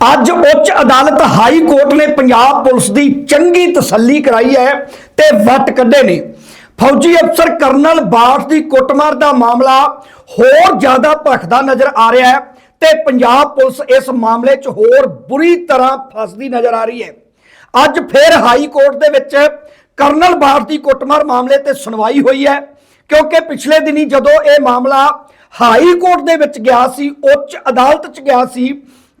ਅੱਜ ਉੱਚ ਅਦਾਲਤ ਹਾਈ ਕੋਰਟ ਨੇ ਪੰਜਾਬ ਪੁਲਿਸ ਦੀ ਚੰਗੀ ਤਸੱਲੀ ਕਰਾਈ ਹੈ ਤੇ ਵੱਟ ਕੱਢੇ ਨੇ। ਫੌਜੀ ਅਫਸਰ ਕਰਨਲ ਬਾਠ ਦੀ ਕੁੱਟਮਾਰ ਦਾ ਮਾਮਲਾ ਹੋਰ ਜ਼ਿਆਦਾ ਭਖਦਾ ਨਜ਼ਰ ਆ ਰਿਹਾ ਹੈ ਤੇ ਪੰਜਾਬ ਪੁਲਿਸ ਇਸ ਮਾਮਲੇ 'ਚ ਹੋਰ ਬੁਰੀ ਤਰ੍ਹਾਂ ਫਸਦੀ ਨਜ਼ਰ ਆ ਰਹੀ ਹੈ। ਅੱਜ ਫਿਰ ਹਾਈ ਕੋਰਟ ਦੇ ਵਿੱਚ ਕਰਨਲ ਬਾਠ ਦੀ ਕੁੱਟਮਾਰ ਮਾਮਲੇ ਤੇ ਸੁਣਵਾਈ ਹੋਈ ਹੈ, ਕਿਉਂਕਿ ਪਿਛਲੇ ਦਿਨੀ ਜਦੋਂ ਇਹ ਮਾਮਲਾ ਹਾਈ ਕੋਰਟ ਦੇ ਵਿੱਚ ਗਿਆ ਸੀ, ਉੱਚ ਅਦਾਲਤ 'ਚ ਗਿਆ ਸੀ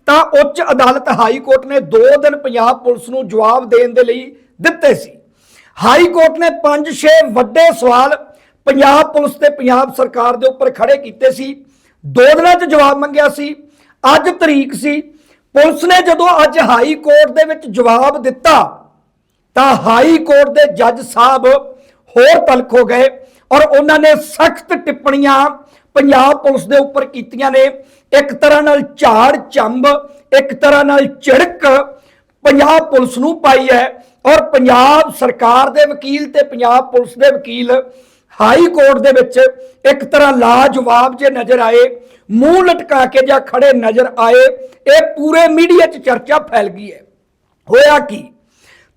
ਤਾਂ ਉੱਚ ਅਦਾਲਤ ਹਾਈ ਕੋਰਟ ਨੇ 2 ਦਿਨ ਪੰਜਾਬ ਪੁਲਿਸ ਨੂੰ ਜਵਾਬ ਦੇਣ ਦੇ ਲਈ ਦਿੱਤੇ ਸੀ। ਹਾਈ ਕੋਰਟ ਨੇ 5-6 ਵੱਡੇ ਸਵਾਲ ਪੰਜਾਬ ਪੁਲਿਸ ਤੇ ਪੰਜਾਬ ਸਰਕਾਰ ਦੇ ਉੱਪਰ ਖੜੇ ਕੀਤੇ ਸੀ। ਦੋ ਦਿਨਾਂ 'ਚ ਜਵਾਬ ਮੰਗਿਆ ਸੀ। ਅੱਜ ਤਰੀਕ ਸੀ। ਪੁਲਿਸ ਨੇ ਜਦੋਂ ਅੱਜ ਹਾਈ ਕੋਰਟ ਦੇ ਵਿੱਚ ਜਵਾਬ ਦਿੱਤਾ, ਤਾਂ ਹਾਈ ਕੋਰਟ ਦੇ ਜੱਜ ਸਾਹਿਬ ਹੋਰ ਤਲਖ ਹੋ ਗਏ ਔਰ ਉਹਨਾਂ ਨੇ ਸਖਤ ਟਿੱਪਣੀਆਂ ਪੰਜਾਬ ਪੁਲਿਸ ਦੇ ਉੱਪਰ ਕੀਤੀਆਂ ਨੇ। ਇੱਕ ਤਰ੍ਹਾਂ ਨਾਲ ਝਾੜ, ਚੰਬ, ਇੱਕ ਤਰ੍ਹਾਂ ਨਾਲ ਝਿੜਕ ਪੰਜਾਬ ਪੁਲਿਸ ਨੂੰ ਪਾਈ ਹੈ ਔਰ ਪੰਜਾਬ ਸਰਕਾਰ ਦੇ ਵਕੀਲ ਤੇ ਪੰਜਾਬ ਪੁਲਿਸ ਦੇ ਵਕੀਲ ਹਾਈ ਕੋਰਟ ਦੇ ਵਿੱਚ ਇੱਕ ਤਰ੍ਹਾਂ ਲਾਜਵਾਬ ਜੇ ਨਜ਼ਰ ਆਏ, ਮੂੰਹ ਲਟਕਾ ਕੇ ਜਾਂ ਖੜੇ ਨਜ਼ਰ ਆਏ, ਇਹ ਪੂਰੇ ਮੀਡੀਆ 'ਚ ਚਰਚਾ ਫੈਲ ਗਈ ਹੈ। ਹੋਇਆ ਕੀ?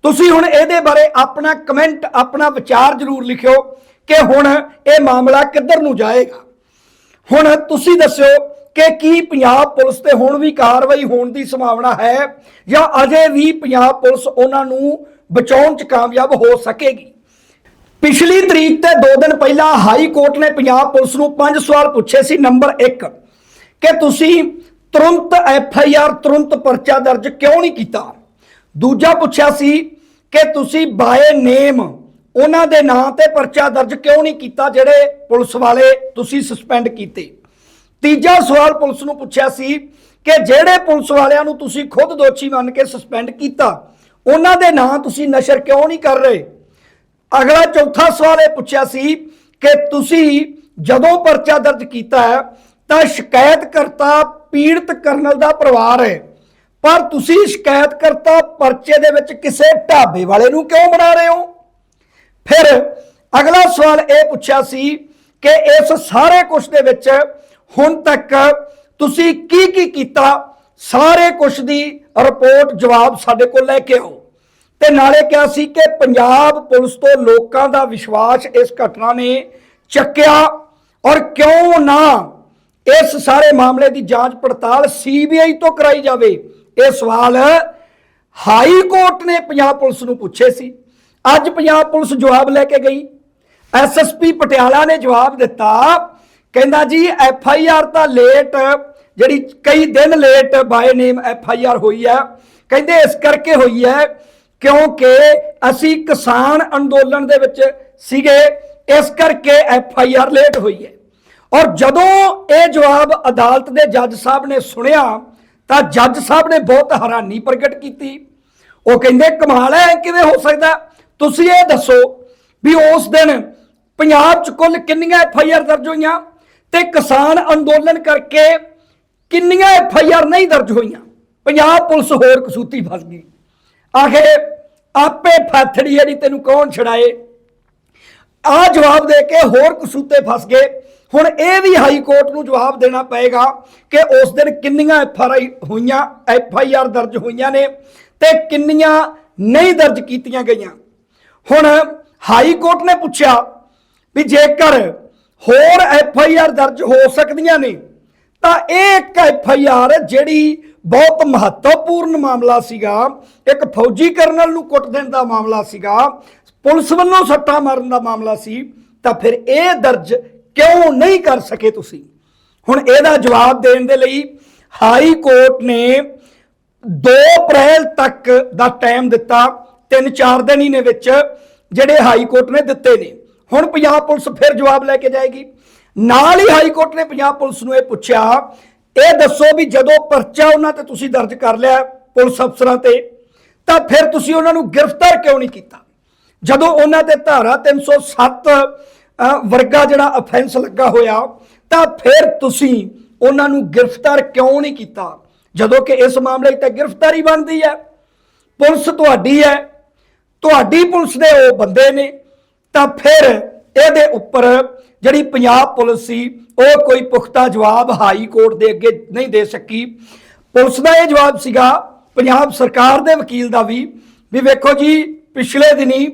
ਤੁਸੀਂ ਹੁਣ ਇਹਦੇ ਬਾਰੇ ਆਪਣਾ ਕਮੈਂਟ ਆਪਣਾ ਵਿਚਾਰ ਜ਼ਰੂਰ ਲਿਖਿਓ ਕਿ ਹੁਣ ਇਹ ਮਾਮਲਾ ਕਿੱਧਰ ਨੂੰ ਜਾਏਗਾ। ਹੁਣ ਤੁਸੀਂ ਦੱਸਿਓ ਕਿ ਕੀ ਪੰਜਾਬ ਪੁਲਿਸ ਤੇ ਹੁਣ ਵੀ ਕਾਰਵਾਈ ਹੋਣ ਦੀ ਸੰਭਾਵਨਾ ਹੈ ਜਾਂ ਅਜੇ ਵੀ ਪੰਜਾਬ ਪੁਲਿਸ ਉਹਨਾਂ ਨੂੰ ਬਚਾਉਣ 'ਚ ਕਾਮਯਾਬ ਹੋ ਸਕੇਗੀ? ਪਿਛਲੀ ਤਰੀਕ ਤੇ 2 ਦਿਨ ਪਹਿਲਾਂ ਹਾਈ ਕੋਰਟ ਨੇ ਪੰਜਾਬ ਪੁਲਿਸ ਨੂੰ ਪੰਜ ਸਵਾਲ ਪੁੱਛੇ ਸੀ। ਨੰਬਰ 1 ਕਿ ਤੁਸੀਂ ਤੁਰੰਤ ਐਫ ਆਈ ਆਰ, ਤੁਰੰਤ ਪਰਚਾ ਦਰਜ ਕਿਉਂ ਨਹੀਂ ਕੀਤਾ? ਦੂਜਾ ਪੁੱਛਿਆ ਸੀ ਕਿ ਤੁਸੀਂ ਬਾਏ ਨੇਮ ਉਹਨਾਂ ਦੇ ਨਾਂ ਤੇ ਪਰਚਾ ਦਰਜ ਕਿਉਂ ਨਹੀਂ ਕੀਤਾ ਜਿਹੜੇ ਪੁਲਿਸ ਵਾਲੇ ਤੁਸੀਂ ਸਸਪੈਂਡ ਕੀਤੇ? ਤੀਜਾ ਸਵਾਲ ਪੁਲਿਸ ਨੂੰ ਪੁੱਛਿਆ ਸੀ ਕਿ ਜਿਹੜੇ ਪੁਲਿਸ ਵਾਲਿਆਂ ਨੂੰ ਤੁਸੀਂ ਖੁਦ ਦੋਸ਼ੀ ਮੰਨ ਕੇ ਸਸਪੈਂਡ ਕੀਤਾ, ਉਹਨਾਂ ਦੇ ਨਾਂ ਤੁਸੀਂ ਨਸ਼ਰ ਕਿਉਂ ਨਹੀਂ ਕਰ ਰਹੇ? ਅਗਲਾ ਚੌਥਾ ਸਵਾਲ ਇਹ ਪੁੱਛਿਆ ਸੀ ਕਿ ਤੁਸੀਂ ਜਦੋਂ ਪਰਚਾ ਦਰਜ ਕੀਤਾ ਹੈ, ਤਾਂ ਸ਼ਿਕਾਇਤਕਰਤਾ ਪੀੜਤ ਕਰਨਲ ਦਾ ਪਰਿਵਾਰ ਹੈ। ਪਰ ਤੁਸੀਂ ਸ਼ਿਕਾਇਤਕਰਤਾ ਪਰਚੇ ਦੇ ਵਿੱਚ ਕਿਸੇ ਢਾਬੇ ਵਾਲੇ ਨੂੰ ਕਿਉਂ ਬਣਾ ਰਹੇ ਹੋ? ਫਿਰ ਅਗਲਾ ਸਵਾਲ ਇਹ ਪੁੱਛਿਆ ਸੀ ਕਿ ਇਸ ਸਾਰੇ ਕੁਝ ਦੇ ਵਿੱਚ ਹੁਣ ਤੱਕ ਤੁਸੀਂ ਕੀ ਕੀ ਕੀਤਾ? ਸਾਰੇ ਕੁਝ ਦੀ ਰਿਪੋਰਟ ਜਵਾਬ ਸਾਡੇ ਕੋਲ ਲੈ ਕੇ ਆਓ। ਤੇ ਨਾਲੇ ਕਿਹਾ ਸੀ ਕਿ ਪੰਜਾਬ ਪੁਲਿਸ ਤੋਂ ਲੋਕਾਂ ਦਾ ਵਿਸ਼ਵਾਸ ਇਸ ਘਟਨਾ ਨੇ ਚੱਕਿਆ। ਔਰ ਕਿਉਂ ਨਾ ਇਸ ਸਾਰੇ ਮਾਮਲੇ ਦੀ ਜਾਂਚ ਪੜਤਾਲ ਸੀਬੀਆਈ ਤੋਂ ਕਰਾਈ ਜਾਵੇ? ਇਹ ਸਵਾਲ ਹਾਈ ਕੋਰਟ ਨੇ ਪੰਜਾਬ ਪੁਲਿਸ ਨੂੰ ਪੁੱਛੇ ਸੀ। ਅੱਜ ਪੰਜਾਬ ਪੁਲਿਸ ਜਵਾਬ ਲੈ ਕੇ ਗਈ। ਐਸਐਸਪੀ ਪਟਿਆਲਾ ਨੇ ਜਵਾਬ ਦਿੱਤਾ, ਕਹਿੰਦਾ ਜੀ, ਐਫ ਆਈ ਆਰ ਤਾਂ ਲੇਟ, ਜਿਹੜੀ ਕਈ ਦਿਨ late by name F I R ਹੋਈ ਹੈ। ਕਹਿੰਦੇ ਇਸ ਕਰਕੇ ਹੋਈ ਹੈ ਕਿਉਂਕਿ ਅਸੀਂ ਕਿਸਾਨ ਅੰਦੋਲਨ ਦੇ ਵਿੱਚ ਸੀਗੇ, ਇਸ ਕਰਕੇ ਐਫ ਆਈ ਆਰ ਲੇਟ ਹੋਈ ਹੈ। ਔਰ ਜਦੋਂ ਇਹ ਜਵਾਬ ਅਦਾਲਤ ਦੇ ਜੱਜ ਸਾਹਿਬ ਨੇ ਸੁਣਿਆ, ਤਾਂ ਜੱਜ ਸਾਹਿਬ ਨੇ ਬਹੁਤ ਹੈਰਾਨੀ ਪ੍ਰਗਟ ਕੀਤੀ। ਉਹ ਕਹਿੰਦੇ, ਕਮਾਲ ਹੈ, ਕਿਵੇਂ ਹੋ ਸਕਦਾ? ਤੁਸੀਂ ਇਹ ਦੱਸੋ ਵੀ ਉਸ ਦਿਨ ਪੰਜਾਬ 'ਚ ਕੁੱਲ ਕਿੰਨੀਆਂ ਐਫ ਆਈ ਆਰ ਦਰਜ ਹੋਈਆਂ ਤੇ ਕਿਸਾਨ ਅੰਦੋਲਨ ਕਰਕੇ ਕਿੰਨੀਆਂ ਐਫ ਆਈ ਆਰ ਨਹੀਂ ਦਰਜ ਹੋਈਆਂ? ਪੰਜਾਬ ਪੁਲਿਸ ਹੋਰ ਕਸੂਤੀ ਫਸ ਗਈ। ਆਖੇ, ਆਪੇ ਫਾਥੜੀ ਜਿਹੜੀ ਤੈਨੂੰ ਕੌਣ ਛੜਾਏ ਆ ਜਵਾਬ ਦੇ ਕੇ ਹੋਰ ਕਸੂਤੇ ਫਸ ਗਏ। ਹੁਣ ਇਹ ਵੀ ਹਾਈ ਕੋਰਟ ਨੂੰ ਜਵਾਬ ਦੇਣਾ ਪਏਗਾ ਕਿ ਉਸ ਦਿਨ ਕਿੰਨੀਆਂ ਐਫ ਆਰ ਆਈ ਹੋਈਆਂ ਐਫ ਆਈ ਆਰ ਦਰਜ ਹੋਈਆਂ ਨੇ ਤੇ ਕਿੰਨੀਆਂ ਨਹੀਂ ਦਰਜ ਕੀਤੀਆਂ ਗਈਆਂ। ਹੁਣ ਹਾਈ ਕੋਰਟ ਨੇ ਪੁੱਛਿਆ ਵੀ ਜੇਕਰ ਹੋਰ ਐਫ ਆਈ ਆਰ ਦਰਜ ਹੋ ਸਕਦੀਆਂ ਨੇ, ਤਾਂ ਇਹ ਇੱਕ ਐਫ ਆਈ ਆਰ ਜਿਹੜੀ ਬਹੁਤ ਮਹੱਤਵਪੂਰਨ ਮਾਮਲਾ ਸੀਗਾ, ਇੱਕ ਫੌਜੀ ਕਰਨਲ ਨੂੰ ਕੁੱਟ ਦੇਣ ਦਾ ਮਾਮਲਾ ਸੀਗਾ, ਪੁਲਿਸ ਵੱਲੋਂ ਸੱਟਾਂ ਮਾਰਨ ਦਾ ਮਾਮਲਾ ਸੀ, ਤਾਂ ਫਿਰ ਇਹ ਦਰਜ ਕਿਉਂ ਨਹੀਂ ਕਰ ਸਕੇ ਤੁਸੀਂ? ਹੁਣ ਇਹਦਾ ਜਵਾਬ ਦੇਣ ਦੇ ਲਈ ਹਾਈ ਕੋਰਟ ਨੇ 2 ਅਪ੍ਰੈਲ ਤੱਕ ਦਾ ਟਾਈਮ ਦਿੱਤਾ। 3-4 ਦਿਨ ਹੀ ਨੇ ਵਿੱਚ ਜਿਹੜੇ ਹਾਈ ਕੋਰਟ ਨੇ ਦਿੱਤੇ ਨੇ। ਹੁਣ ਪੰਜਾਬ ਪੁਲਿਸ ਫਿਰ ਜਵਾਬ ਲੈ ਕੇ ਜਾਏਗੀ। ਨਾਲ ਹੀ ਹਾਈ ਕੋਰਟ ਨੇ ਪੰਜਾਬ ਪੁਲਿਸ ਨੂੰ ਇਹ ਪੁੱਛਿਆ ਇਹ ਦੱਸੋ ਵੀ ਜਦੋਂ ਪਰਚਾ ਉਹਨਾਂ ਤੇ ਤੁਸੀਂ ਦਰਜ ਕਰ ਲਿਆ ਪੁਲਿਸ ਅਫਸਰਾਂ ਤੇ ਤਾਂ ਫਿਰ ਤੁਸੀਂ ਉਹਨਾਂ ਨੂੰ ਗ੍ਰਿਫਤਾਰ ਕਿਉਂ ਨਹੀਂ ਕੀਤਾ? ਜਦੋਂ ਉਹਨਾਂ ਤੇ ਧਾਰਾ 307 ਅ, ਵਰਗਾ ਜਿਹੜਾ ਅਫੈਂਸ ਲੱਗਾ ਹੋਇਆ ਤਾਂ ਫਿਰ ਤੁਸੀਂ ਉਹਨਾਂ ਨੂੰ ਗ੍ਰਿਫਤਾਰ ਕਿਉਂ ਨਹੀਂ ਕੀਤਾ? ਜਦੋਂ ਕਿ ਇਸ ਮਾਮਲੇ 'ਤੇ ਗ੍ਰਿਫਤਾਰੀ ਬਣਦੀ ਹੈ। ਪੁਲਿਸ ਤੁਹਾਡੀ ਹੈ ਤੁਹਾਡੀ ਪੁਲਿਸ ਦੇ ਉਹ ਬੰਦੇ ਨੇ, ਤਾਂ ਫਿਰ ਇਹਦੇ ਉੱਪਰ ਜਿਹੜੀ ਪੰਜਾਬ ਪੁਲਿਸ ਸੀ, ਉਹ ਕੋਈ ਪੁਖਤਾ ਜਵਾਬ ਹਾਈ ਕੋਰਟ ਦੇ ਅੱਗੇ ਨਹੀਂ ਦੇ ਸਕੀ। ਪੁਲਿਸ ਦਾ ਇਹ ਜਵਾਬ ਸੀਗਾ, ਪੰਜਾਬ ਸਰਕਾਰ ਦੇ ਵਕੀਲ ਦਾ ਵੀ ਵੀ ਵੇਖੋ ਜੀ, ਪਿਛਲੇ ਦਿਨੀ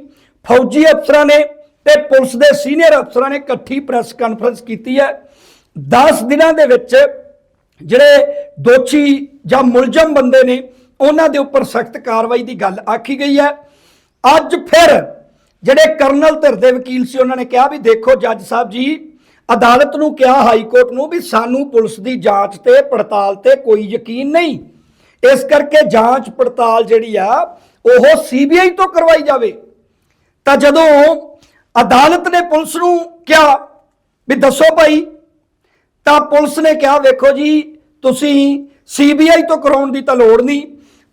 ਫੌਜੀ ਅਫਸਰਾਂ ਨੇ ਤੇ ਪੁਲਿਸ ਦੇ ਸੀਨੀਅਰ ਅਫਸਰਾਂ ਨੇ ਇਕੱਠੀ ਪ੍ਰੈਸ ਕਾਨਫਰੰਸ ਕੀਤੀ ਹੈ। 10 ਦਿਨਾਂ ਦੇ ਵਿੱਚ ਜਿਹੜੇ ਦੋਸ਼ੀ ਜਾਂ ਮੁਲਜ਼ਮ ਬੰਦੇ ਨੇ, ਉਹਨਾਂ ਦੇ ਉੱਪਰ ਸਖਤ ਕਾਰਵਾਈ ਦੀ ਗੱਲ ਆਖੀ ਗਈ ਹੈ। ਅੱਜ ਫਿਰ ਜਿਹੜੇ ਕਰਨਲ ਧਿਰ ਦੇ ਵਕੀਲ ਸੀ, ਉਹਨਾਂ ਨੇ ਕਿਹਾ ਵੀ ਦੇਖੋ ਜੱਜ ਸਾਹਿਬ ਜੀ, ਅਦਾਲਤ ਨੂੰ ਕਿਹਾ, ਹਾਈ ਕੋਰਟ ਨੂੰ ਵੀ ਸਾਨੂੰ ਪੁਲਿਸ ਦੀ ਜਾਂਚ ਤੇ, ਪੜਤਾਲ ਤੇ ਕੋਈ ਯਕੀਨ ਨਹੀਂ। ਇਸ ਕਰਕੇ ਜਾਂਚ ਪੜਤਾਲ ਜਿਹੜੀ ਆ, ਉਹ ਸੀਬੀਆਈ ਤੋਂ ਕਰਵਾਈ ਜਾਵੇ। ਤਾਂ ਜਦੋਂ ਅਦਾਲਤ ਨੇ ਪੁਲਿਸ ਨੂੰ ਕਿਹਾ ਵੀ ਦੱਸੋ ਭਾਈ, ਤਾਂ ਪੁਲਿਸ ਨੇ ਕਿਹਾ, ਵੇਖੋ ਜੀ, ਤੁਸੀਂ ਸੀਬੀਆਈ ਤੋਂ ਕਰਾਉਣ ਦੀ ਤਾਂ ਲੋੜ ਨਹੀਂ।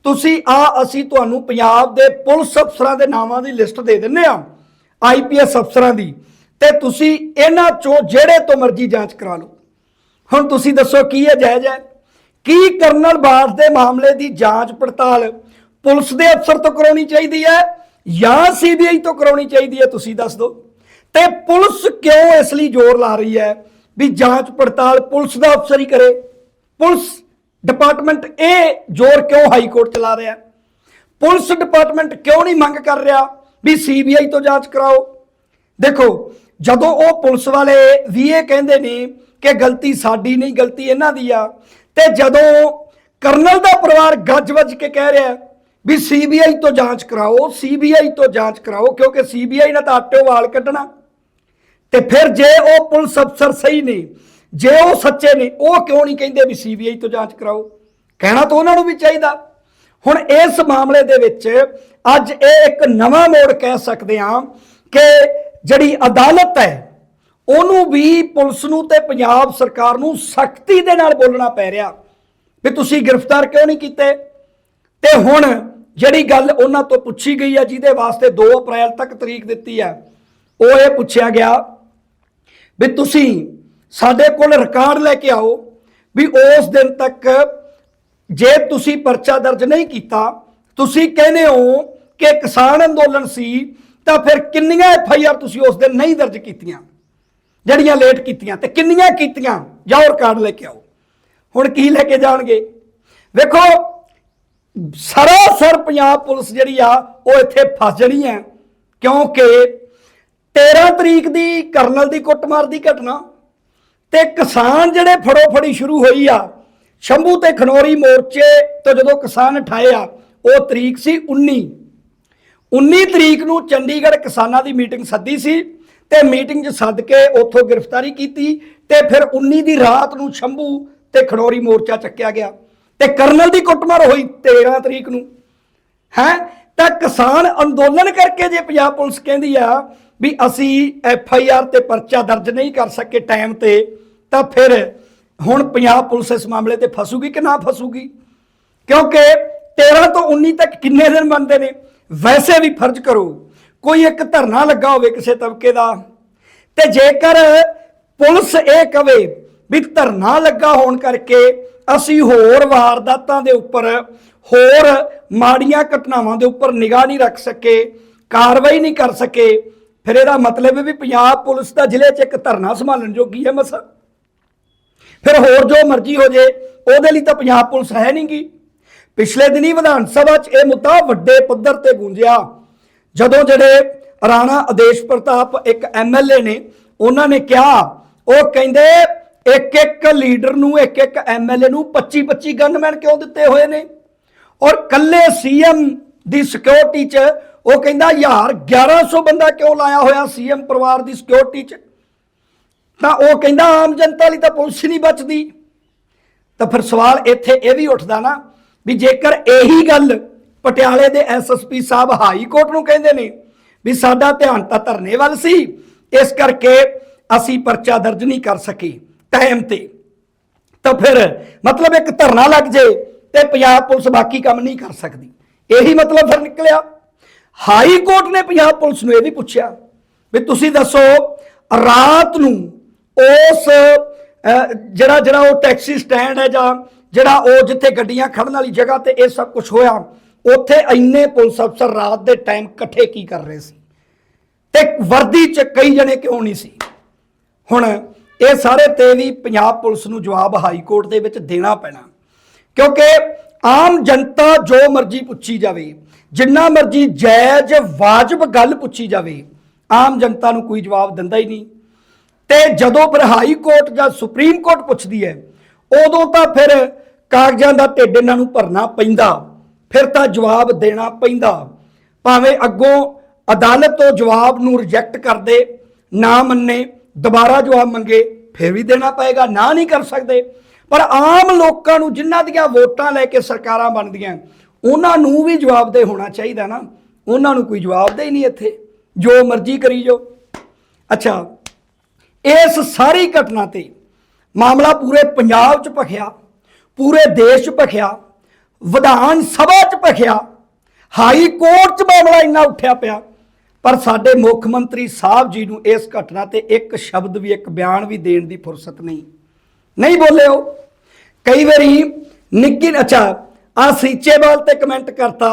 ਤੁਸੀਂ ਆ ਅਸੀਂ ਤੁਹਾਨੂੰ ਪੰਜਾਬ ਦੇ ਪੁਲਿਸ ਅਫਸਰਾਂ ਦੇ ਨਾਵਾਂ ਦੀ ਲਿਸਟ ਦੇ ਦਿੰਨੇ ਆ ਆਈਪੀਐਸ ਅਫਸਰਾਂ ਦੀ। ਤੇ ਤੁਸੀਂ ਇਹਨਾਂ ਚੋਂ ਜਿਹੜੇ ਤੋਂ ਮਰਜ਼ੀ ਜਾਂਚ ਕਰਾ ਲਓ। ਹੁਣ ਤੁਸੀਂ ਦੱਸੋ ਕੀ ਹੈ ਜਾਇਜ਼ ਹੈ? ਕੀ ਕਰਨਲ ਬਾਸ ਦੇ ਮਾਮਲੇ ਦੀ ਜਾਂਚ ਪੜਤਾਲ ਪੁਲਿਸ ਦੇ ਅਫਸਰ ਤੋਂ ਕਰਾਉਣੀ ਚਾਹੀਦੀ ਹੈ ਜਾਂ ਸੀਬੀਆਈ ਤੋਂ ਕਰਾਉਣੀ ਚਾਹੀਦੀ ਹੈ, ਤੁਸੀਂ ਦੱਸ ਦਿਓ। ਤੇ ਪੁਲਿਸ ਕਿਉਂ ਇਸ ਲਈ ਜ਼ੋਰ ਲਾ ਰਹੀ ਹੈ ਵੀ ਜਾਂਚ ਪੜਤਾਲ ਪੁਲਿਸ ਦਾ ਅਫਸਰ ਹੀ ਕਰੇ? ਪੁਲਿਸ ਡਿਪਾਰਟਮੈਂਟ ਇਹ ਜ਼ੋਰ ਕਿਉਂ ਹਾਈ ਕੋਰਟ ਚਲਾ ਰਿਹਾ? ਪੁਲਿਸ ਡਿਪਾਰਟਮੈਂਟ ਕਿਉਂ ਨਹੀਂ ਮੰਗ ਕਰ ਰਿਹਾ ਵੀ ਸੀਬੀਆਈ ਤੋਂ ਜਾਂਚ ਕਰਾਓ? ਦੇਖੋ, ਜਦੋਂ ਉਹ ਪੁਲਿਸ ਵਾਲੇ ਵੀ ਇਹ ਕਹਿੰਦੇ ਨੇ ਕਿ ਗਲਤੀ ਸਾਡੀ ਨਹੀਂ, ਗਲਤੀ ਇਹਨਾਂ ਦੀ ਆ, ਤੇ ਜਦੋਂ ਕਰਨਲ ਦਾ ਪਰਿਵਾਰ ਗੱਜ ਵੱਜ ਕੇ ਕਹਿ ਰਿਹਾ ਹੈ ਵੀ ਸੀਬੀਆਈ ਤੋਂ ਜਾਂਚ ਕਰਾਓ ਸੀਬੀਆਈ ਤੋਂ ਜਾਂਚ ਕਰਾਓ, ਕਿਉਂਕਿ ਸੀਬੀਆਈ ਨੇ ਤਾਂ ਆਟੇ ਵਾਲ ਕੱਢਣਾ। ਤੇ ਫਿਰ ਜੇ ਉਹ ਪੁਲਿਸ ਅਫਸਰ ਸਹੀ ਨੇ ਜੇ ਉਹ ਸੱਚੇ ਨੇ, ਉਹ ਕਿਉਂ ਨਹੀਂ ਕਹਿੰਦੇ ਵੀ ਸੀਬੀਆਈ ਤੋਂ ਜਾਂਚ ਕਰਾਓ? ਕਹਿਣਾ ਤਾਂ ਉਹਨਾਂ ਨੂੰ ਵੀ ਚਾਹੀਦਾ। ਹੁਣ ਇਸ ਮਾਮਲੇ ਦੇ ਵਿੱਚ ਅੱਜ ਇਹ ਇੱਕ ਨਵਾਂ ਮੋੜ ਕਹਿ ਸਕਦੇ ਹਾਂ ਕਿ ਜਿਹੜੀ ਅਦਾਲਤ ਹੈ, ਉਹਨੂੰ ਵੀ ਪੁਲਿਸ ਨੂੰ ਤੇ ਪੰਜਾਬ ਸਰਕਾਰ ਨੂੰ ਸਖਤੀ ਦੇ ਨਾਲ ਬੋਲਣਾ ਪੈ ਰਿਹਾ ਵੀ ਤੁਸੀਂ ਗ੍ਰਿਫਤਾਰ ਕਿਉਂ ਨਹੀਂ ਕੀਤੇ? ਤੇ ਹੁਣ ਜਿਹੜੀ ਗੱਲ ਉਹਨਾਂ ਤੋਂ ਪੁੱਛੀ ਗਈ ਹੈ ਜਿਹਦੇ ਵਾਸਤੇ 2 ਅਪ੍ਰੈਲ ਤੱਕ ਤਰੀਕ ਦਿੱਤੀ ਹੈ ਉਹ ਇਹ ਪੁੱਛਿਆ ਗਿਆ ਵੀ ਤੁਸੀਂ ਸਾਡੇ ਕੋਲ ਰਿਕਾਰਡ ਲੈ ਕੇ ਆਓ ਵੀ ਉਸ ਦਿਨ ਤੱਕ ਜੇ ਤੁਸੀਂ ਪਰਚਾ ਦਰਜ ਨਹੀਂ ਕੀਤਾ, ਤੁਸੀਂ ਕਹਿੰਦੇ ਹੋ ਕਿ ਕਿਸਾਨ ਅੰਦੋਲਨ ਸੀ, ਤਾਂ ਫਿਰ ਕਿੰਨੀਆਂ ਐਫ ਆਈ ਆਰ ਤੁਸੀਂ ਉਸ ਦਿਨ ਨਹੀਂ ਦਰਜ ਕੀਤੀਆਂ? ਜਿਹੜੀਆਂ ਲੇਟ ਕੀਤੀਆਂ ਤੇ ਕਿੰਨੀਆਂ ਕੀਤੀਆਂ? ਜਾਓ ਰਿਕਾਰਡ ਲੈ ਕੇ ਆਓ। ਹੁਣ ਕੀ ਲੈ ਕੇ ਜਾਣਗੇ? ਵੇਖੋ, ਸਰਾਸਰ ਪੰਜਾਬ ਪੁਲਿਸ ਜਿਹੜੀ ਆ, ਉਹ ਇੱਥੇ ਫਸ ਜਣੀ ਹੈ, ਕਿਉਂਕਿ 13 ਤਰੀਕ ਦੀ ਕਰਨਲ ਦੀ ਕੁੱਟਮਾਰ ਦੀ ਘਟਨਾ ਤੇ ਕਿਸਾਨ ਜਿਹੜੇ ਫੜੋ ਫੜੀ ਸ਼ੁਰੂ ਹੋਈ ਆ, ਸ਼ੰਭੂ ਤੇ ਖਨੌਰੀ ਮੋਰਚੇ ਤੋਂ ਜਦੋਂ ਕਿਸਾਨ ਠਾਏ ਆ, ਉਹ ਤਰੀਕ ਸੀ 19 19 ਤਰੀਕ ਨੂੰ ਚੰਡੀਗੜ੍ਹ ਕਿਸਾਨਾਂ ਦੀ ਮੀਟਿੰਗ ਸੱਦੀ ਸੀ ਤੇ ਮੀਟਿੰਗ 'ਚ ਸੱਦ ਕੇ ਉੱਥੋਂ ਗ੍ਰਿਫਤਾਰੀ ਕੀਤੀ ਤੇ ਫਿਰ 19 ਦੀ ਰਾਤ ਨੂੰ ਸ਼ੰਭੂ ਤੇ ਖਨੌਰੀ ਮੋਰਚਾ ਚੱਕਿਆ ਗਿਆ ਤੇ ਕਰਨਲ ਦੀ ਕੁੱਟਮਾਰ ਹੋਈ 13 ਤਰੀਕ ਨੂੰ। ਹੈ? ਤਾਂ ਕਿਸਾਨ ਅੰਦੋਲਨ ਕਰਕੇ ਜੇ ਪੰਜਾਬ ਪੁਲਿਸ ਕਹਿੰਦੀ ਆ ਵੀ ਅਸੀਂ ਐਫ ਆਈ ਆਰ ਤੇ ਪਰਚਾ ਦਰਜ ਨਹੀਂ ਕਰ ਸਕੇ ਟਾਈਮ ਤੇ, ਤਾਂ ਫਿਰ ਹੁਣ ਪੰਜਾਬ ਪੁਲਿਸ ਇਸ ਮਾਮਲੇ ਤੇ ਫਸੂਗੀ ਕਿ ਨਾ ਫਸੂਗੀ? ਕਿਉਂਕਿ 13 ਤੋਂ 19 ਤੱਕ ਕਿੰਨੇ ਦਿਨ ਬਣਦੇ ਨੇ? ਵੈਸੇ ਵੀ ਫਰਜ਼ ਕਰੋ, ਕੋਈ ਇੱਕ ਧਰਨਾ ਲੱਗਾ ਹੋਵੇ ਕਿਸੇ ਤਬਕੇ ਦਾ, ਤੇ ਜੇਕਰ ਪੁਲਿਸ ਇਹ ਕਵੇ ਵੀ ਧਰਨਾ ਲੱਗਾ ਹੋਣ ਕਰਕੇ ਅਸੀਂ ਹੋਰ ਵਾਰਦਾਤਾਂ ਦੇ ਉੱਪਰ, ਹੋਰ ਮਾੜੀਆਂ ਘਟਨਾਵਾਂ ਦੇ ਉੱਪਰ ਨਿਗਾਹ ਨਹੀਂ ਰੱਖ ਸਕੇ, ਕਾਰਵਾਈ ਨਹੀਂ ਕਰ ਸਕੇ, ਫਿਰ ਇਹਦਾ ਮਤਲਬ ਵੀ ਪੰਜਾਬ ਪੁਲਿਸ ਦਾ ਜ਼ਿਲ੍ਹੇ 'ਚ ਇੱਕ ਧਰਨਾ ਸੰਭਾਲਣ ਜੋਗੀ ਹੈ ਮਸਾ। ਫਿਰ ਹੋਰ ਜੋ ਮਰਜ਼ੀ ਹੋ ਜੇ, ਉਹਦੇ ਲਈ ਤਾਂ ਪੰਜਾਬ ਪੁਲਿਸ ਹੈ ਨਹੀਂਗੀ ਪਿਛਲੇ ਦਿਨੀ ਵਿਧਾਨ ਸਭਾ 'ਚ ਇਹ ਮੁੱਦਾ ਵੱਡੇ ਪੱਧਰ ਤੇ ਗੂੰਜਿਆ। ਜਦੋਂ ਜਿਹੜੇ ਰਾਣਾ ਆਦੇਸ਼ ਪ੍ਰਤਾਪ ਇੱਕ ਐਮਐਲਏ ਨੇ, ਉਹਨਾਂ ਨੇ ਕਿਹਾ, ਉਹ ਕਹਿੰਦੇ ਇੱਕ ਇੱਕ ਲੀਡਰ ਨੂੰ ਇੱਕ ਇੱਕ ਐਮਐਲਏ ਨੂੰ 25 25 ਗਨਮੈਨ ਕਿਉਂ ਦਿੱਤੇ ਹੋਏ ਨੇ? ਔਰ ਕੱਲੇ ਸੀਐਮ ਦੀ ਸਿਕਿਉਰਿਟੀ 'ਚ ਉਹ ਕਹਿੰਦਾ, ਯਾਰ 1100 ਬੰਦਾ ਕਿਉਂ ਲਾਇਆ ਹੋਇਆ ਸੀਐਮ ਪਰਿਵਾਰ ਦੀ ਸਿਕਿਉਰਿਟੀ 'ਚ? ਤਾਂ ਉਹ ਕਹਿੰਦਾ, ਆਮ ਜਨਤਾ ਲਈ ਤਾਂ ਪੁਲਿਸ ਨਹੀਂ ਬਚਦੀ। ਤਾਂ ਫਿਰ ਸਵਾਲ ਇੱਥੇ ਇਹ ਵੀ ਉੱਠਦਾ ਨਾ ਵੀ ਜੇਕਰ ਇਹੀ ਗੱਲ ਪਟਿਆਲੇ ਦੇ ਐਸਐਸਪੀ ਸਾਹਿਬ ਹਾਈ ਕੋਰਟ ਨੂੰ ਕਹਿੰਦੇ ਨੇ ਵੀ ਸਾਡਾ ਧਿਆਨ ਤਾਂ ਧਰਨੇ ਵੱਲ ਸੀ, ਇਸ ਕਰਕੇ ਅਸੀਂ ਪਰਚਾ ਦਰਜ ਨਹੀਂ ਕਰ ਸਕੇ। ਟਾਈਮ ਤੇ। ਤਾਂ ਫਿਰ ਮਤਲਬ ਇੱਕ ਧਰਨਾ ਲੱਗ ਜੇ ਤੇ ਪੰਜਾਬ ਪੁਲਿਸ ਬਾਕੀ ਕੰਮ ਨਹੀਂ ਕਰ ਸਕਦੀ। ਇਹੀ ਮਤਲਬ ਫਿਰ ਨਿਕਲਿਆ। ਹਾਈ ਕੋਰਟ ਨੇ ਪੰਜਾਬ ਪੁਲਿਸ ਨੂੰ ਇਹ ਵੀ ਪੁੱਛਿਆ ਵੀ ਤੁਸੀਂ ਦੱਸੋ, ਰਾਤ ਨੂੰ ਉਸ ਜਿਹੜਾ ਜਿਹੜਾ ਉਹ ਟੈਕਸੀ ਸਟੈਂਡ ਹੈ ਜਾਂ ਜਿਹੜਾ ਉਹ ਜਿੱਥੇ ਗੱਡੀਆਂ ਖੜਨ ਵਾਲੀ ਜਗ੍ਹਾ ਤੇ ਇਹ ਸਭ ਕੁਝ ਹੋਇਆ, ਉੱਥੇ ਇੰਨੇ ਪੁਲਿਸ ਅਫਸਰ ਰਾਤ ਦੇ ਟਾਈਮ ਇਕੱਠੇ ਕੀ ਕਰ ਰਹੇ ਸੀ? ਤੇ ਵਰਦੀ 'ਚ ਕਈ ਜਣੇ ਕਿਉਂ ਨਹੀਂ ਸੀ? ਹੁਣ ਇਹ ਸਾਰੇ ਤੇ ਵੀ ਪੰਜਾਬ ਪੁਲਿਸ ਨੂੰ ਜਵਾਬ ਹਾਈ ਕੋਰਟ ਦੇ ਵਿੱਚ ਦੇਣਾ ਪੈਣਾ। ਕਿਉਂਕਿ ਆਮ ਜਨਤਾ ਜੋ ਮਰਜ਼ੀ ਪੁੱਛੀ ਜਾਵੇ, ਜਿੰਨਾ ਮਰਜ਼ੀ ਜਾਇਜ਼, ਵਾਜਬ ਗੱਲ ਪੁੱਛੀ ਜਾਵੇ, ਆਮ ਜਨਤਾ ਨੂੰ ਕੋਈ ਜਵਾਬ ਦਿੰਦਾ ਹੀ ਨਹੀਂ। ਤੇ ਜਦੋਂ ਫਿਰ ਹਾਈ ਕੋਰਟ ਜਾਂ ਸੁਪਰੀਮ ਕੋਰਟ ਪੁੱਛਦੀ ਹੈ, ਉਦੋਂ ਤਾਂ ਫਿਰ ਕਾਗਜ਼ਾਂ ਦਾ ਢਿੱਡ ਇਹਨਾਂ ਨੂੰ ਭਰਨਾ ਪੈਂਦਾ, ਫਿਰ ਤਾਂ ਜਵਾਬ ਦੇਣਾ ਪੈਂਦਾ। ਭਾਵੇਂ ਅੱਗੋਂ ਅਦਾਲਤ ਤੋਂ ਜਵਾਬ ਨੂੰ ਰਿਜੈਕਟ ਕਰਦੇ, ਨਾ ਮੰਨੇ ਦੁਬਾਰਾ ਜਵਾਬ ਮੰਗੇ, ਫਿਰ ਵੀ ਦੇਣਾ ਪਏਗਾ, ਨਾ ਨਹੀਂ ਕਰ ਸਕਦੇ। ਪਰ ਆਮ ਲੋਕਾਂ ਨੂੰ ਜਿਨ੍ਹਾਂ ਦੀਆਂ ਵੋਟਾਂ ਲੈ ਕੇ ਸਰਕਾਰਾਂ ਬਣਦੀਆਂ, ਉਹਨਾਂ ਨੂੰ ਵੀ ਜਵਾਬਦੇ ਹੋਣਾ ਚਾਹੀਦਾ ਨਾ। ਉਹਨਾਂ ਨੂੰ ਕੋਈ ਜਵਾਬਦੇ ਹੀ ਨਹੀਂ ਇੱਥੇ। ਜੋ ਮਰਜ਼ੀ ਕਰੀ ਜੋ ਅੱਛਾ, ਇਸ ਸਾਰੀ ਘਟਨਾ ਤੇ ਮਾਮਲਾ ਪੂਰੇ ਪੰਜਾਬ 'ਚ ਭਖਿਆ, ਪੂਰੇ ਦੇਸ਼ 'ਚ ਭਖਿਆ, ਵਿਧਾਨ ਸਭਾ 'ਚ ਭਖਿਆ, ਹਾਈ ਕੋਰਟ 'ਚ ਮਾਮਲਾ ਇੰਨਾ ਉੱਠਿਆ ਪਿਆ। ਪਰ ਸਾਡੇ ਮੁੱਖ ਮੰਤਰੀ ਸਾਹਿਬ ਜੀ ਨੂੰ ਇਸ ਘਟਨਾ ਤੇ ਇੱਕ ਸ਼ਬਦ ਵੀ, ਇੱਕ ਬਿਆਨ ਵੀ ਦੇਣ ਦੀ ਫੁਰਸਤ ਨਹੀਂ। ਨਹੀਂ ਬੋਲੇ ਉਹ ਕਈ ਵਾਰੀ ਨਿੱਕੀ, ਅੱਛਾ ਆ ਸੀਚੇਵਾਲ ਤੇ ਕਮੈਂਟ ਕਰਤਾ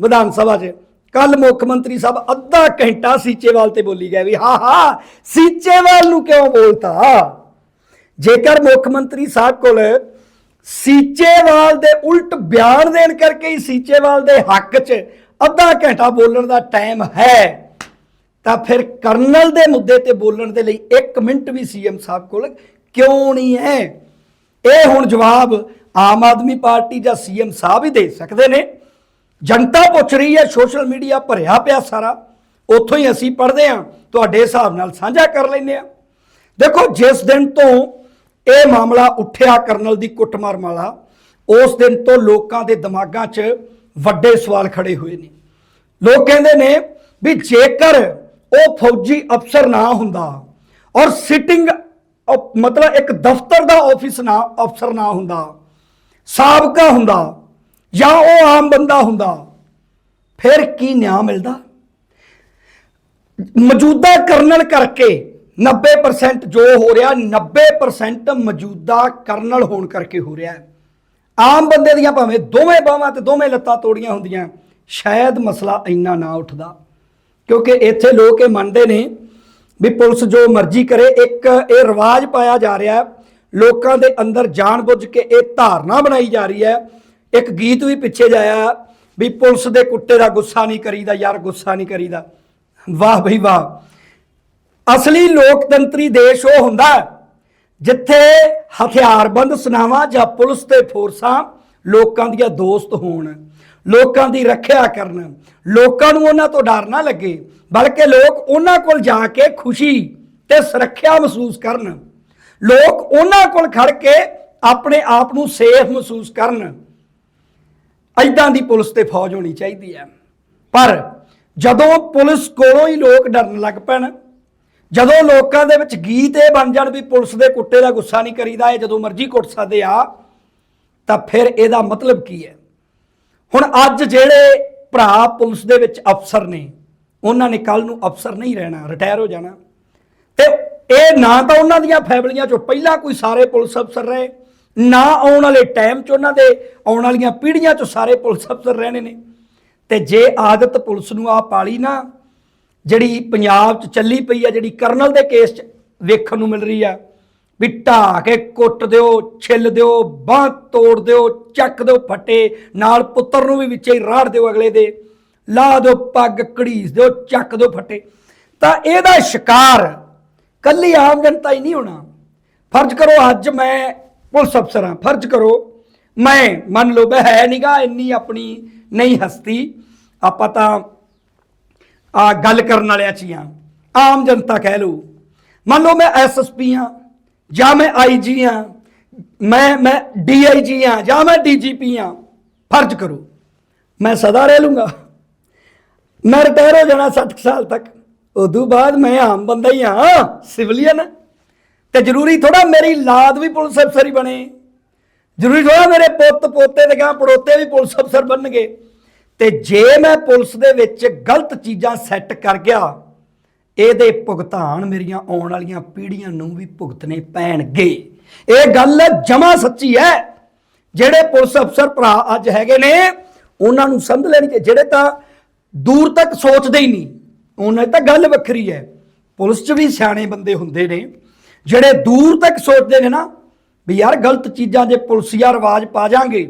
ਵਿਧਾਨ ਸਭਾ 'ਚ ਕੱਲ ਮੁੱਖ ਮੰਤਰੀ ਸਾਹਿਬ ਅੱਧਾ ਘੰਟਾ ਸੀਚੇਵਾਲ ਤੇ ਬੋਲੀ ਗਏ ਵੀ, ਹਾਂ ਹਾਂ ਸੀਚੇਵਾਲ ਨੂੰ ਕਿਉਂ ਬੋਲਤਾ? ਜੇਕਰ ਮੁੱਖ ਮੰਤਰੀ ਸਾਹਿਬ ਕੋਲ ਸੀਚੇਵਾਲ ਦੇ ਉਲਟ ਬਿਆਨ ਦੇਣ ਕਰਕੇ ਹੀ ਸੀਚੇਵਾਲ ਦੇ ਹੱਕ 'ਚ ਅੱਧਾ ਘੰਟਾ ਬੋਲਣ ਦਾ ਟਾਈਮ ਹੈ ਤਾਂ ਫਿਰ ਕਰਨਲ ਦੇ ਮੁੱਦੇ ਤੇ ਬੋਲਣ ਦੇ ਲਈ 1 ਮਿੰਟ ਵੀ ਸੀਐਮ ਸਾਹਿਬ ਕੋਲ ਕਿਉਂ ਨਹੀਂ ਹੈ? ਇਹ ਹੁਣ ਜਵਾਬ ਆਮ ਆਦਮੀ ਪਾਰਟੀ ਜਾਂ ਸੀਐਮ ਸਾਹਿਬ ਹੀ ਦੇ ਸਕਦੇ ਨੇ। ਜਨਤਾ ਪੁੱਛ ਰਹੀ ਹੈ, ਸੋਸ਼ਲ ਮੀਡੀਆ ਭਰਿਆ ਪਿਆ ਸਾਰਾ। ਉੱਥੋਂ ਹੀ ਅਸੀਂ ਪੜ੍ਹਦੇ ਹਾਂ, ਤੁਹਾਡੇ ਹਿਸਾਬ ਨਾਲ ਸਾਂਝਾ ਕਰ ਲੈਂਦੇ ਆ ਦੇਖੋ, ਜਿਸ ਦਿਨ ਤੋਂ ਇਹ ਮਾਮਲਾ ਉੱਠਿਆ ਕਰਨਲ ਦੀ ਕੁੱਟਮਾਰ ਵਾਲਾ ਉਸ ਦਿਨ ਤੋਂ ਲੋਕਾਂ ਦੇ ਦਿਮਾਗਾਂ 'ਚ ਵੱਡੇ ਸਵਾਲ ਖੜੇ ਹੋਏ ਨੇ। ਲੋਕ ਕਹਿੰਦੇ ਨੇ ਵੀ ਜੇਕਰ ਉਹ ਫੌਜੀ ਅਫਸਰ ਨਾ ਹੁੰਦਾ ਔਰ ਸਿਟਿੰਗ ਮਤਲਬ ਇੱਕ ਦਫ਼ਤਰ ਦਾ ਆਫਿਸ ਨਾ, ਅਫਸਰ ਨਾ ਹੁੰਦਾ, ਸਾਬਕਾ ਹੁੰਦਾ ਜਾਂ ਉਹ ਆਮ ਬੰਦਾ ਹੁੰਦਾ, ਫਿਰ ਕੀ ਨਿਆਂ ਮਿਲਦਾ? ਮੌਜੂਦਾ ਕਰਨਲ ਕਰਕੇ 90% ਜੋ ਹੋ ਰਿਹਾ 90% ਮੌਜੂਦਾ ਕਰਨਲ ਹੋਣ ਕਰਕੇ ਹੋ ਰਿਹਾ। ਆਮ ਬੰਦੇ ਦੀਆਂ ਭਾਵੇਂ ਦੋਵੇਂ ਬਾਹਾਂ ਤੇ ਦੋਵੇਂ ਲੱਤਾਂ ਤੋੜੀਆਂ ਹੁੰਦੀਆਂ, ਸ਼ਾਇਦ ਮਸਲਾ ਇੰਨਾ ਨਾ ਉੱਠਦਾ। ਕਿਉਂਕਿ ਇੱਥੇ ਲੋਕ ਇਹ ਮੰਨਦੇ ਨੇ ਵੀ ਪੁਲਿਸ ਜੋ ਮਰਜ਼ੀ ਕਰੇ, ਇੱਕ ਇਹ ਰਿਵਾਜ ਪਾਇਆ ਜਾ ਰਿਹਾ ਹੈ, ਲੋਕਾਂ ਦੇ ਅੰਦਰ ਜਾਣਬੁੱਝ ਕੇ ਇਹ ਧਾਰਨਾ ਬਣਾਈ ਜਾ ਰਹੀ ਹੈ। ਇੱਕ ਗੀਤ ਵੀ ਪਿੱਛੇ ਜਾਇਆ ਵੀ ਪੁਲਿਸ ਦੇ ਕੁੱਤੇ ਦਾ ਗੁੱਸਾ ਨਹੀਂ ਕਰੀਦਾ, ਯਾਰ ਗੁੱਸਾ ਨਹੀਂ ਕਰੀਦਾ। ਵਾਹ ਭਈ ਵਾਹ। ਅਸਲੀ ਲੋਕਤੰਤਰੀ ਦੇਸ਼ ਉਹ ਹੁੰਦਾ ਜਿੱਥੇ ਹਥਿਆਰਬੰਦ ਸਨਾਵਾਂ ਜਾਂ ਪੁਲਿਸ ਤੇ ਫੋਰਸਾਂ ਲੋਕਾਂ ਦੀਆਂ ਦੋਸਤ ਹੋਣ, ਲੋਕਾਂ ਦੀ ਰੱਖਿਆ ਕਰਨ, ਲੋਕਾਂ ਨੂੰ ਉਹਨਾਂ ਤੋਂ ਡਰ ਨਾ ਲੱਗੇ, ਬਲਕਿ ਲੋਕ ਉਹਨਾਂ ਕੋਲ ਜਾ ਕੇ ਖੁਸ਼ੀ ਤੇ ਸੁਰੱਖਿਆ ਮਹਿਸੂਸ ਕਰਨ। ਲੋਕ ਉਹਨਾਂ ਕੋਲ ਖੜ ਕੇ ਆਪਣੇ ਆਪ ਨੂੰ ਸੇਫ ਮਹਿਸੂਸ ਕਰਨ। ਐਦਾਂ ਦੀ ਪੁਲਿਸ ਤੇ ਫੌਜ ਹੋਣੀ ਚਾਹੀਦੀ ਹੈ। ਪਰ ਜਦੋਂ ਪੁਲਿਸ ਕੋਲੋਂ ਹੀ ਲੋਕ ਡਰਨ ਲੱਗ ਪੈਣ, ਜਦੋਂ ਲੋਕਾਂ ਦੇ ਵਿੱਚ ਗੀਤ ਇਹ ਬਣ ਜਾਣ ਵੀ ਪੁਲਿਸ ਦੇ ਕੁੱਟੇ ਦਾ ਗੁੱਸਾ ਨਹੀਂ ਕਰੀਦਾ, ਇਹ ਜਦੋਂ ਮਰਜ਼ੀ ਕੁੱਟ ਸਕਦੇ ਆ ਤਾਂ ਫਿਰ ਇਹਦਾ ਮਤਲਬ ਕੀ ਹੈ? ਹੁਣ ਅੱਜ ਜਿਹੜੇ ਭਰਾ ਪੁਲਿਸ ਦੇ ਵਿੱਚ ਅਫਸਰ ਨੇ, ਉਹਨਾਂ ਨੇ ਕੱਲ ਨੂੰ ਅਫਸਰ ਨਹੀਂ ਰਹਿਣਾ ਰਿਟਾਇਰ ਹੋ ਜਾਣਾ। ਤੇ ਇਹ ਨਾ ਤਾਂ ਉਹਨਾਂ ਦੀਆਂ ਫੈਮਲੀਆਂ ਚੋਂ ਪਹਿਲਾਂ ਕੋਈ ਸਾਰੇ ਪੁਲਿਸ ਅਫਸਰ ਰਹੇ, ਨਾ ਆਉਣ ਵਾਲੇ ਟਾਈਮ 'ਚ ਉਹਨਾਂ ਦੇ ਆਉਣ ਵਾਲੀਆਂ ਪੀੜ੍ਹੀਆਂ 'ਚ ਸਾਰੇ ਪੁਲਿਸ ਅਫਸਰ ਰਹਿਣੇ ਨੇ। ਤੇ ਜੇ ਆਦਤ ਪੁਲਿਸ ਨੂੰ ਆ ਪਾਲੀ ਨਾ, ਜਿਹੜੀ ਪੰਜਾਬ 'ਚ ਚੱਲੀ ਪਈ ਆ, ਜਿਹੜੀ ਕਰਨਲ ਦੇ ਕੇਸ 'ਚ ਵੇਖਣ ਨੂੰ ਮਿਲ ਰਹੀ ਆ ਵੀ ਢਾਹ ਕੇ ਕੁੱਟ ਦਿਓ, ਛਿੱਲ ਦਿਓ, ਬਾਹ ਤੋੜ ਦਿਓ, ਚੱਕ ਦਿਓ ਫੱਟੇ, ਨਾਲ ਪੁੱਤਰ ਨੂੰ ਵੀ ਵਿੱਚੇ ਹੀ ਰਾੜ ਦਿਓ ਅਗਲੇ ਦੇ ਲਾ ਦਿਓ ਪੱਗ ਕੜੀਸ ਦਿਓ, ਚੱਕ ਦਿਓ ਫੱਟੇ। ਤਾਂ ਇਹਦਾ ਸ਼ਿਕਾਰ ਕੱਲੀ ਆਮ ਜਨਤਾ ਹੀ ਨਹੀਂ ਹੋਣਾ। ਫਰਜ਼ ਕਰੋ ਅੱਜ ਮੈਂ ਪੁਲਿਸ ਅਫਸਰ ਹਾਂ, ਫਰਜ਼ ਕਰੋ ਮੈਂ, ਮੰਨ ਲਓ ਮੈਂ ਹੈ ਨੀਗਾ, ਇੰਨੀ ਆਪਣੀ ਨਹੀਂ ਹਸਤੀ। ਆਪਾਂ ਤਾਂ ਆ ਗੱਲ ਕਰਨ ਵਾਲਿਆਂ ਚ ਹਾਂ ਆਮ ਜਨਤਾ ਕਹਿ ਲਓ। ਮੰਨ ਲਓ ਮੈਂ ਐਸਐਸਪੀ ਹਾਂ। ਜਾਂ ਮੈਂ ਆਈਜੀ ਹਾਂ ਮੈਂ ਮੈਂ ਡੀਆਈਜੀ ਹਾਂ ਜਾਂ ਮੈਂ ਡੀਜੀਪੀ ਹਾਂ ਫਰਜ਼ ਕਰੋ। ਮੈਂ ਸਦਾ ਰਹਿ ਲੂੰਗਾ। ਮੈਂ ਰਿਟਾਇਰ ਹੋ ਜਾਣਾ 60 ਸਾਲ ਤੱਕ। ਉਦੋਂ ਬਾਅਦ ਮੈਂ ਆਮ ਬੰਦਾ ਹੀ ਹਾਂ ਸਿਵਲੀਅਨ। ਤੇ ਜ਼ਰੂਰੀ ਥੋੜਾ ਮੇਰੀ ਲਾਦ ਵੀ ਪੁਲਿਸ ਅਫਸਰ ਹੀ ਬਣੇ। ਜ਼ਰੂਰੀ ਥੋੜਾ ਮੇਰੇ ਪੁੱਤ, ਪੋਤੇ ਤੇ ਗਾਂ ਪੜੋਤੇ ਵੀ ਪੁਲਿਸ ਅਫਸਰ ਬਣਨਗੇ। ਤੇ ਜੇ ਮੈਂ ਪੁਲਿਸ ਦੇ ਵਿੱਚ ਗਲਤ ਚੀਜ਼ਾਂ ਸੈੱਟ ਕਰ ਗਿਆ ਇਹਦੇ ਭੁਗਤਾਨ ਮੇਰੀਆਂ ਆਉਣ ਵਾਲੀਆਂ ਪੀੜ੍ਹੀਆਂ ਨੂੰ ਵੀ ਭੁਗਤਣੇ ਪੈਣਗੇ। ਇਹ ਗੱਲ ਜਮਾ ਸੱਚੀ ਹੈ। ਜਿਹੜੇ ਪੁਲਿਸ ਅਫਸਰ ਭਰਾ ਅੱਜ ਹੈਗੇ ਨੇ, ਉਹਨਾਂ ਨੂੰ ਸਮਝ ਲੈਣੀ ਕਿ ਜਿਹੜੇ ਤਾਂ ਦੂਰ ਤੱਕ ਸੋਚਦੇ ਹੀ ਨਹੀਂ, ਉਹਨਾਂ ਦੀ ਤਾਂ ਗੱਲ ਵੱਖਰੀ ਹੈ। ਪੁਲਿਸ 'ਚ ਵੀ ਸਿਆਣੇ ਬੰਦੇ ਹੁੰਦੇ ਨੇ। ਜਿਹੜੇ ਦੂਰ ਤੱਕ ਸੋਚਦੇ ਨੇ ਨਾ, ਵੀ ਯਾਰ ਗਲਤ ਚੀਜ਼ਾਂ ਜੇ ਪੁਲਿਸੀਆ ਰਿਵਾਜ ਪਾ ਜਾਾਂਗੇ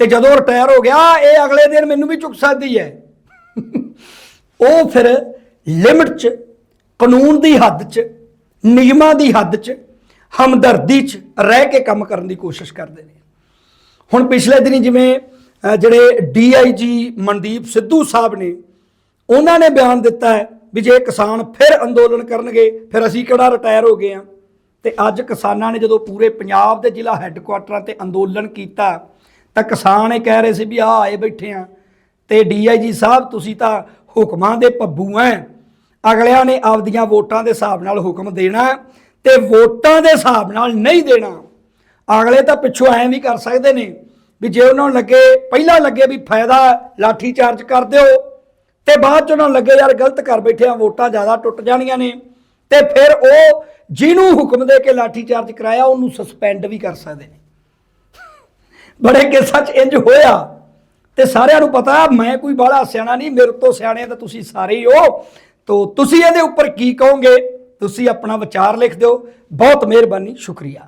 ਤੇ ਜਦੋਂ ਰਿਟਾਇਰ ਹੋ ਗਿਆ, ਇਹ ਅਗਲੇ ਦਿਨ ਮੈਨੂੰ ਵੀ ਚੁੱਕ ਸਕਦੀ ਹੈ। ਉਹ ਫਿਰ ਲਿਮਟ 'ਚ ਕਾਨੂੰਨ ਦੀ ਹੱਦ 'ਚ ਨਿਯਮਾਂ ਦੀ ਹੱਦ 'ਚ ਹਮਦਰਦੀ 'ਚ ਰਹਿ ਕੇ ਕੰਮ ਕਰਨ ਦੀ ਕੋਸ਼ਿਸ਼ ਕਰਦੇ ਨੇ। ਹੁਣ ਪਿਛਲੇ ਦਿਨੀ ਜਿਵੇਂ ਅਹ, ਜਿਹੜੇ ਡੀਆਈਜੀ ਮਨਦੀਪ ਸਿੱਧੂ ਸਾਹਿਬ ਨੇ ਉਹਨਾਂ ਨੇ ਬਿਆਨ ਦਿੱਤਾ ਹੈ ਵੀ ਜੇ ਕਿਸਾਨ ਫਿਰ ਅੰਦੋਲਨ ਕਰਨਗੇ ਫਿਰ ਅਸੀਂ ਕਿਹੜਾ ਰਿਟਾਇਰ ਹੋ ਗਏ ਆ ਤੇ ਅੱਜ ਕਿਸਾਨਾਂ ਨੇ ਜਦੋਂ ਪੂਰੇ ਪੰਜਾਬ ਦੇ ਜ਼ਿਲ੍ਹਾ ਹੈੱਡਕੁਆਟਰਾਂ ਤੇ ਅੰਦੋਲਨ ਕੀਤਾ ਤਾਂ ਕਿਸਾਨ ਇਹ ਕਹਿ ਰਹੇ ਸੀ ਵੀ ਆ ਆਏ ਬੈਠੇ ਆ ਤੇ ਡੀਆਈਜੀ ਸਾਹਿਬ ਤੁਸੀਂ ਤਾਂ ਹੁਕਮਾਂ ਦੇ ਪੱਬੂ ਐ ਅਗਲਿਆਂ ਨੇ ਆਪਦੀਆਂ ਵੋਟਾਂ ਦੇ ਹਿਸਾਬ ਨਾਲ ਹੁਕਮ ਦੇਣਾ ਤੇ ਵੋਟਾਂ ਦੇ ਹਿਸਾਬ ਨਾਲ ਨਹੀਂ ਦੇਣਾ। ਅਗਲੇ ਤਾਂ ਪਿੱਛੋਂ ਐਂ ਵੀ ਕਰ ਸਕਦੇ ਨੇ ਵੀ ਜੇ ਉਹਨਾਂ ਨੂੰ ਲੱਗੇ, ਪਹਿਲਾਂ ਲੱਗੇ ਵੀ ਫਾਇਦਾ ਲਾਠੀ ਚਾਰਜ ਕਰ ਦਿਓ, ਤੇ ਬਾਅਦ ਚ ਉਹਨਾਂ ਨੂੰ ਲੱਗੇ ਯਾਰ ਗਲਤ ਕਰ ਬੈਠੇ ਆ, ਵੋਟਾਂ ਜ਼ਿਆਦਾ ਟੁੱਟ ਜਾਣੀਆਂ ਨੇ, ਤੇ ਫਿਰ ਉਹ ਜਿਹਨੂੰ ਹੁਕਮ ਦੇ ਕੇ ਲਾਠੀ ਚਾਰਜ ਕਰਾਇਆ, ਉਹਨੂੰ ਸਸਪੈਂਡ ਵੀ ਕਰ ਸਕਦੇ ਨੇ। ਬੜੇ ਕਿੱਸਾ ਚ ਇੰਜ ਹੋਇਆ। ਤੇ ਸਾਰਿਆਂ ਨੂੰ ਪਤਾ, ਮੈਂ ਕੋਈ ਬਾਹਲਾ ਸਿਆਣਾ ਨਹੀਂ, ਮੇਰੇ ਤੋਂ ਸਿਆਣੇ ਤਾਂ ਤੁਸੀਂ ਸਾਰੇ ਹੀ ਹੋ। ਤੋ ਤੁਸੀਂ ਇਹਦੇ ਉੱਪਰ ਕੀ ਕਹੋਗੇ ਤੁਸੀਂ ਆਪਣਾ ਵਿਚਾਰ ਲਿਖ ਦਿਓ। ਬਹੁਤ ਮਿਹਰਬਾਨੀ ਸ਼ੁਕਰੀਆ।